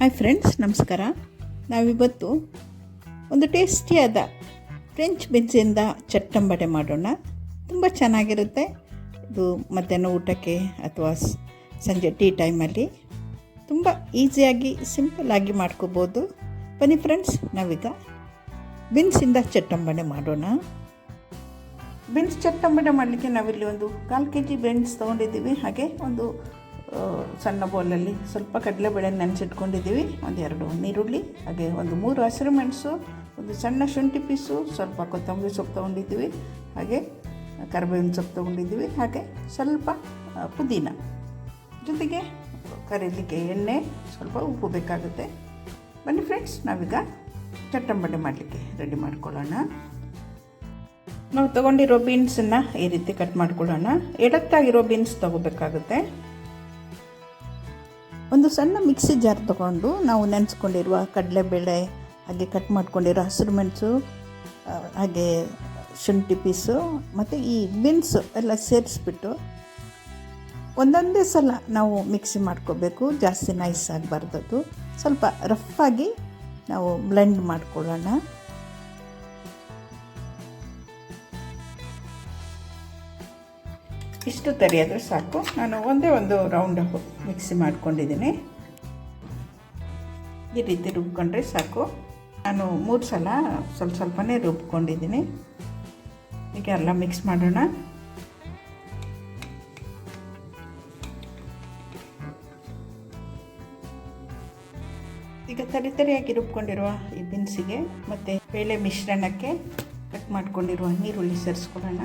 Hi friends ನಮಸ್ಕಾರ. ನಾವಿವತ್ತು ಒಂದು ಟೇಸ್ಟಿಯಾದ ಫ್ರೆಂಚ್ ಬೀನ್ಸಿಂದ ಚಟ್ಟಂಬಡೆ ಮಾಡೋಣ. ತುಂಬ ಚೆನ್ನಾಗಿರುತ್ತೆ. ಇದು ಮಧ್ಯಾಹ್ನ ಊಟಕ್ಕೆ ಅಥವಾ ಸಂಜೆ ಟೀ ಟೈಮಲ್ಲಿ ತುಂಬ ಈಸಿಯಾಗಿ ಸಿಂಪಲ್ಲಾಗಿ ಮಾಡ್ಕೋಬೋದು. ಬನ್ನಿ ಫ್ರೆಂಡ್ಸ್ ನಾವೀಗ ಬೀನ್ಸಿಂದ ಚಟ್ಟಂಬಡೆ ಮಾಡೋಣ. ಬೀನ್ಸ್ ಚಟ್ಟಂಬಡೆ ಮಾಡಲಿಕ್ಕೆ ನಾವಿಲ್ಲಿ ಒಂದು ಕಾಲು ಕೆ ಜಿ ಬೀನ್ಸ್ ತೊಗೊಂಡಿದ್ದೀವಿ. ಹಾಗೆ ಒಂದು ಸಣ್ಣ ಬೌಲಲ್ಲಿ ಸ್ವಲ್ಪ ಕಡಲೆಬೇಳೆ ನೆನೆಸಿಟ್ಕೊಂಡಿದ್ದೀವಿ. ಒಂದೆರಡು ನೀರುಳ್ಳಿ ಹಾಗೆ ಒಂದು ಮೂರು ಹಸಿರು ಮೆಣಸು, ಒಂದು ಸಣ್ಣ ಶುಂಠಿ ಪೀಸು, ಸ್ವಲ್ಪ ಕೊತ್ತಂಬರಿ ಸೊಪ್ಪು ತೊಗೊಂಡಿದ್ದೀವಿ. ಹಾಗೆ ಕರಿಬೇವಿನ ಸೊಪ್ಪು ತೊಗೊಂಡಿದ್ದೀವಿ. ಹಾಗೆ ಸ್ವಲ್ಪ ಪುದೀನ. ಜೊತೆಗೆ ಕರೀಲಿಕ್ಕೆ ಎಣ್ಣೆ, ಸ್ವಲ್ಪ ಉಪ್ಪು ಬೇಕಾಗುತ್ತೆ. ಬನ್ನಿ ಫ್ರೆಂಡ್ಸ್ ನಾವೀಗ ಚಟ್ಟಂಬಡೆ ಮಾಡಲಿಕ್ಕೆ ರೆಡಿ ಮಾಡ್ಕೊಳ್ಳೋಣ. ನಾವು ತೊಗೊಂಡಿರೋ ಬೀನ್ಸನ್ನು ಈ ರೀತಿ ಕಟ್ ಮಾಡ್ಕೊಳ್ಳೋಣ. ಎಡತ್ತಾಗಿರೋ ಬೀನ್ಸ್ ತೊಗೋಬೇಕಾಗುತ್ತೆ. ಒಂದು ಸಣ್ಣ ಮಿಕ್ಸಿ ಜಾರ್ ತಗೊಂಡು ನಾವು ನೆನೆಸ್ಕೊಂಡಿರುವ ಕಡಲೆಬೇಳೆ, ಹಾಗೆ ಕಟ್ ಮಾಡ್ಕೊಂಡಿರೋ ಹಸಿರು ಮೆಣಸು ಹಾಗೆ ಶುಂಠಿ ಪೀಸು, ಮತ್ತು ಈ ಬೀನ್ಸು ಎಲ್ಲ ಸೇರಿಸ್ಬಿಟ್ಟು ಒಂದೊಂದೇ ಸಲ ನಾವು ಮಿಕ್ಸಿ ಮಾಡ್ಕೋಬೇಕು. ಜಾಸ್ತಿ ನೈಸ್ ಆಗಬಾರ್ದದು. ಸ್ವಲ್ಪ ರಫ್ ಆಗಿ ನಾವು ಬ್ಲೆಂಡ್ ಮಾಡ್ಕೊಳ್ಳೋಣ. ಇಷ್ಟು ತರಿಯಾದರೆ ಸಾಕು. ನಾನು ಒಂದೇ ಒಂದು ರೌಂಡ್ ಮಿಕ್ಸಿ ಮಾಡ್ಕೊಂಡಿದ್ದೀನಿ. ಈ ರೀತಿ ರುಬ್ಕೊಂಡ್ರೆ ಸಾಕು. ನಾನು ಮೂರು ಸಲ ಸ್ವಲ್ಪ ಸ್ವಲ್ಪನೇ ರುಬ್ಕೊಂಡಿದ್ದೀನಿ. ಈಗ ಎಲ್ಲ ಮಿಕ್ಸ್ ಮಾಡೋಣ. ಈಗ ತರಿ ತರಿಯಾಗಿ ರುಬ್ಕೊಂಡಿರುವ ಈ ಬಿನ್ಸಿಗೆ ಮತ್ತು ಬೇಳೆ ಮಿಶ್ರಣಕ್ಕೆ ಕಟ್ ಮಾಡ್ಕೊಂಡಿರುವ ನೀರುಳ್ಳಿ ಸೇರಿಸ್ಕೊಳ್ಳೋಣ.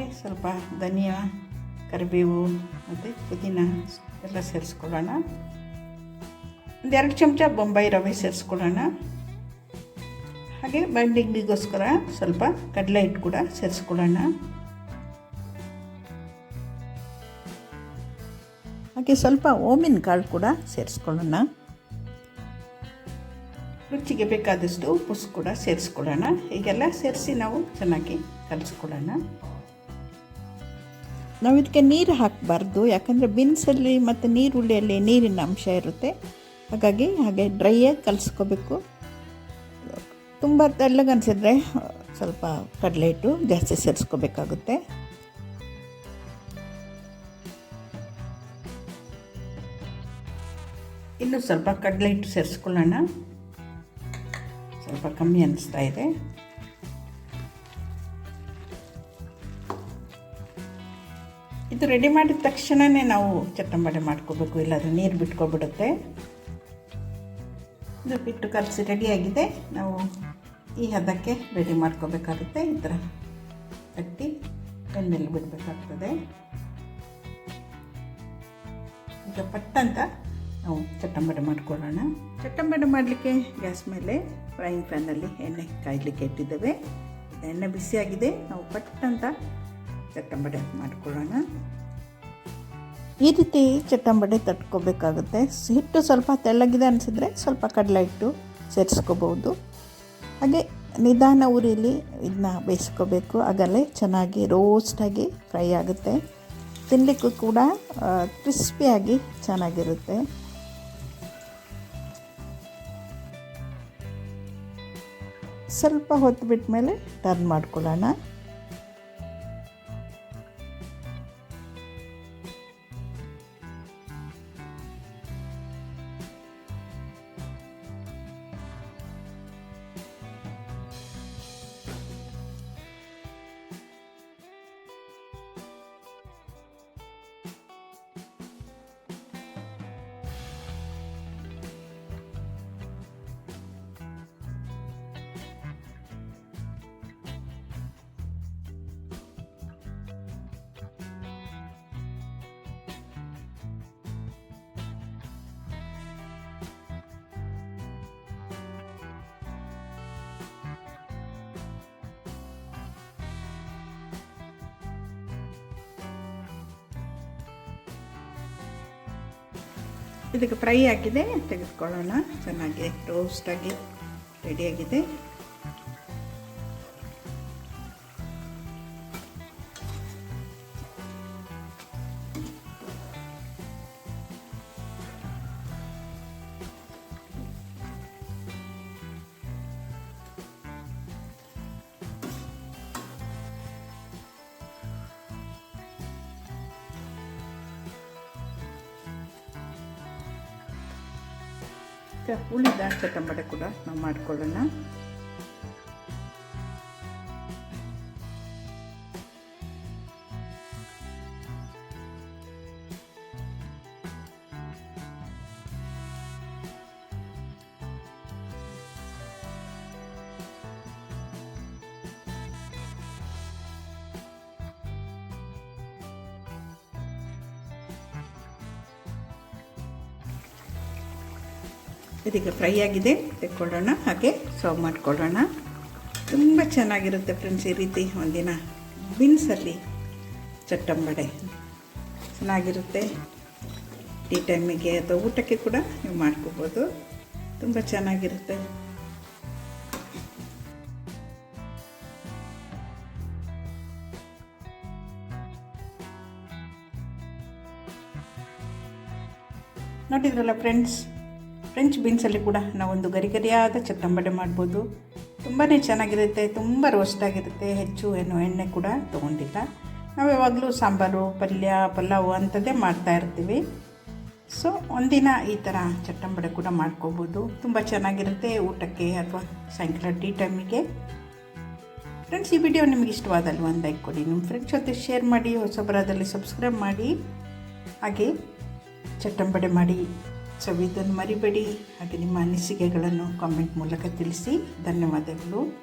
ಹಾಗೆ ಸ್ವಲ್ಪ ಧನಿಯಾ, ಕರಿಬೇವು ಮತ್ತು ಪುದೀನ ಎಲ್ಲ ಸೇರಿಸ್ಕೊಳ್ಳೋಣ. ಒಂದೆರಡು ಚಮಚ ಬೊಂಬೈ ರವೆ ಸೇರಿಸ್ಕೊಳ್ಳೋಣ. ಹಾಗೆ ಬೈಂಡಿಂಗಿಗೋಸ್ಕರ ಸ್ವಲ್ಪ ಕಡಲೆ ಹಿಟ್ಟು ಕೂಡ ಸೇರಿಸ್ಕೊಳ್ಳೋಣ. ಹಾಗೆ ಸ್ವಲ್ಪ ಓಮಿನ ಕಾಳು ಕೂಡ ಸೇರಿಸ್ಕೊಳ್ಳೋಣ. ರುಚಿಗೆ ಬೇಕಾದಷ್ಟು ಉಪ್ಪು ಕೂಡ ಸೇರಿಸ್ಕೊಳ್ಳೋಣ. ಹೀಗೆಲ್ಲ ಸೇರಿಸಿ ನಾವು ಚೆನ್ನಾಗಿ ಕಲಿಸ್ಕೊಳ್ಳೋಣ. ನಾವು ಇದಕ್ಕೆ ನೀರು ಹಾಕಬಾರ್ದು, ಯಾಕಂದರೆ ಬೀನ್ಸಲ್ಲಿ ಮತ್ತು ನೀರುಳ್ಳಿಯಲ್ಲಿ ನೀರಿನ ಅಂಶ ಇರುತ್ತೆ. ಹಾಗಾಗಿ ಹಾಗೆ ಡ್ರೈಯಾಗಿ ಕಲಿಸ್ಕೋಬೇಕು. ತುಂಬ ತೆಳ್ಳಗನ್ಸಿದ್ರೆ ಸ್ವಲ್ಪ ಕಡಲೆ ಹಿಟ್ಟು ಜಾಸ್ತಿ ಸೇರಿಸ್ಕೋಬೇಕಾಗುತ್ತೆ. ಇನ್ನು ಸ್ವಲ್ಪ ಕಡಲೆ ಹಿಟ್ಟು ಸೇರಿಸ್ಕೊಳ್ಳೋಣ. ಸ್ವಲ್ಪ ಕಮ್ಮಿ ಅನಿಸ್ತಾ ಇದೆ. ಇದು ರೆಡಿ ಮಾಡಿದ ತಕ್ಷಣವೇ ನಾವು ಚಟ್ಟಂಬಡೆ ಮಾಡ್ಕೋಬೇಕು, ಇಲ್ಲಾಂದರೆ ನೀರು ಬಿಟ್ಕೊಬಿಡುತ್ತೆ. ಇದು ಬಿಟ್ಟು ಕಲಸಿ ರೆಡಿಯಾಗಿದೆ ನಾವು ಈ ಹದಕ್ಕೆ ರೆಡಿ ಮಾಡ್ಕೋಬೇಕಾಗುತ್ತೆ. ಈ ಥರ ತಟ್ಟಿ ಎಣ್ಣೆಯಲ್ಲಿ ಬಿಡಬೇಕಾಗ್ತದೆ. ಈಗ ಪಟ್ಟಂತ ನಾವು ಚಟ್ಟಂಬಡೆ ಮಾಡ್ಕೊಳ್ಳೋಣ. ಚಟ್ಟಂಬಡೆ ಮಾಡಲಿಕ್ಕೆ ಗ್ಯಾಸ್ ಮೇಲೆ ಫ್ರೈಯಿಂಗ್ ಪ್ಯಾನಲ್ಲಿ ಎಣ್ಣೆ ಕಾಯಲಿಕ್ಕೆ ಇಟ್ಟಿದ್ದೇವೆ. ಎಣ್ಣೆ ಬಿಸಿಯಾಗಿದೆ. ನಾವು ಪಟ್ಟಂತ ಚಟ್ಟಂಬಡೆ ಮಾಡ್ಕೊಳ್ಳೋಣ. ಈ ರೀತಿ ಚಟ್ಟಂಬಡೆ ತಟ್ಕೋಬೇಕಾಗುತ್ತೆ. ಹಿಟ್ಟು ಸ್ವಲ್ಪ ತೆಳ್ಳಗಿದೆ ಅನಿಸಿದ್ರೆ ಸ್ವಲ್ಪ ಕಡಲೆ ಹಿಟ್ಟು ಸೇರಿಸ್ಕೋಬೋದು. ಹಾಗೆ ನಿಧಾನ ಉರಿಲಿ ಇದನ್ನ ಬೇಯಿಸ್ಕೋಬೇಕು. ಆಗಲೇ ಚೆನ್ನಾಗಿ ರೋಸ್ಟಾಗಿ ಫ್ರೈ ಆಗುತ್ತೆ. ತಿನ್ನಲಿಕ್ಕೂ ಕೂಡ ಕ್ರಿಸ್ಪಿಯಾಗಿ ಚೆನ್ನಾಗಿರುತ್ತೆ. ಸ್ವಲ್ಪ ಹೊತ್ತು ಬಿಟ್ಟ ಮೇಲೆ ಟರ್ನ್ ಮಾಡ್ಕೊಳ್ಳೋಣ. ಇದಕ್ಕೆ ಫ್ರೈ ಆಗಿದೆ ತೆಗೆದುಕೊಳ್ಳೋಣ. ಚೆನ್ನಾಗಿ ರೋಸ್ಟಾಗಿ ರೆಡಿಯಾಗಿದೆ ಈಗ ಉಳಿದ ಚಟಂಬಡೆ ಕೂಡ ನಾವು ಮಾಡ್ಕೊಳ್ಳೋಣ. ಇದೀಗ ಫ್ರೈ ಆಗಿದೆ, ತೆಕ್ಕೊಳ್ಳೋಣ, ಹಾಗೆ ಸರ್ವ್ ಮಾಡ್ಕೊಳ್ಳೋಣ. ತುಂಬ ಚೆನ್ನಾಗಿರುತ್ತೆ ಫ್ರೆಂಡ್ಸ್ ಈ ರೀತಿ ಒಂದಿನ ಬೀನ್ಸಲ್ಲಿ ಚಟ್ಟಂಬಡೆ. ಚೆನ್ನಾಗಿರುತ್ತೆ. ಟೀ ಟೈಮಿಗೆ ಅಥವಾ ಊಟಕ್ಕೆ ಕೂಡ ನೀವು ಮಾಡ್ಕೋಬೋದು. ತುಂಬ ಚೆನ್ನಾಗಿರುತ್ತೆ. ನೋಡಿದ್ರಲ್ಲ ಫ್ರೆಂಡ್ಸ್ ಫ್ರೆಂಚ್ ಬೀನ್ಸಲ್ಲಿ ಕೂಡ ನಾವೊಂದು ಗರಿಗರಿಯಾದ ಚಟ್ಟಂಬಡೆ ಮಾಡ್ಬೋದು. ತುಂಬಾ ಚೆನ್ನಾಗಿರುತ್ತೆ, ತುಂಬ ರೋಸ್ಟ್ ಆಗಿರುತ್ತೆ, ಹೆಚ್ಚು ಏನು ಎಣ್ಣೆ ಕೂಡ ತೊಗೊಂಡಿಲ್ಲ. ನಾವು ಯಾವಾಗಲೂ ಸಾಂಬಾರು, ಪಲ್ಯ, ಪಲಾವು ಅಂಥದ್ದೇ ಮಾಡ್ತಾ ಇರ್ತೀವಿ. ಸೊ ಒಂದಿನ ಈ ಥರ ಚಟ್ಟಂಬಡೆ ಕೂಡ ಮಾಡ್ಕೋಬೋದು. ತುಂಬ ಚೆನ್ನಾಗಿರುತ್ತೆ ಊಟಕ್ಕೆ ಅಥವಾ ಸಾಯಂಕಾಲ ಟೀ ಟೈಮಿಗೆ ಫ್ರೆಂಡ್ಸ್ ಈ ವಿಡಿಯೋ ನಿಮಗೆ ಇಷ್ಟವಾದಲ್ವ ಒಂದು ಲೈಕ್ ಕೊಡಿ. ನಿಮ್ಮ ಫ್ರೆಂಡ್ಸ್ ಜೊತೆ ಶೇರ್ ಮಾಡಿ, ಹೊಸಬರದಲ್ಲಿ ಸಬ್ಸ್ಕ್ರೈಬ್ ಮಾಡಿ. ಹಾಗೆ ಚಟ್ಟಂಬಡೆ ಮಾಡಿ. ಸವಿದನ್ನು ಮರಿಬೇಡಿ. ಹಾಗೆ ನಿಮ್ಮ ಅನಿಸಿಕೆಗಳನ್ನು ಕಾಮೆಂಟ್ ಮೂಲಕ ತಿಳಿಸಿ. ಧನ್ಯವಾದಗಳು.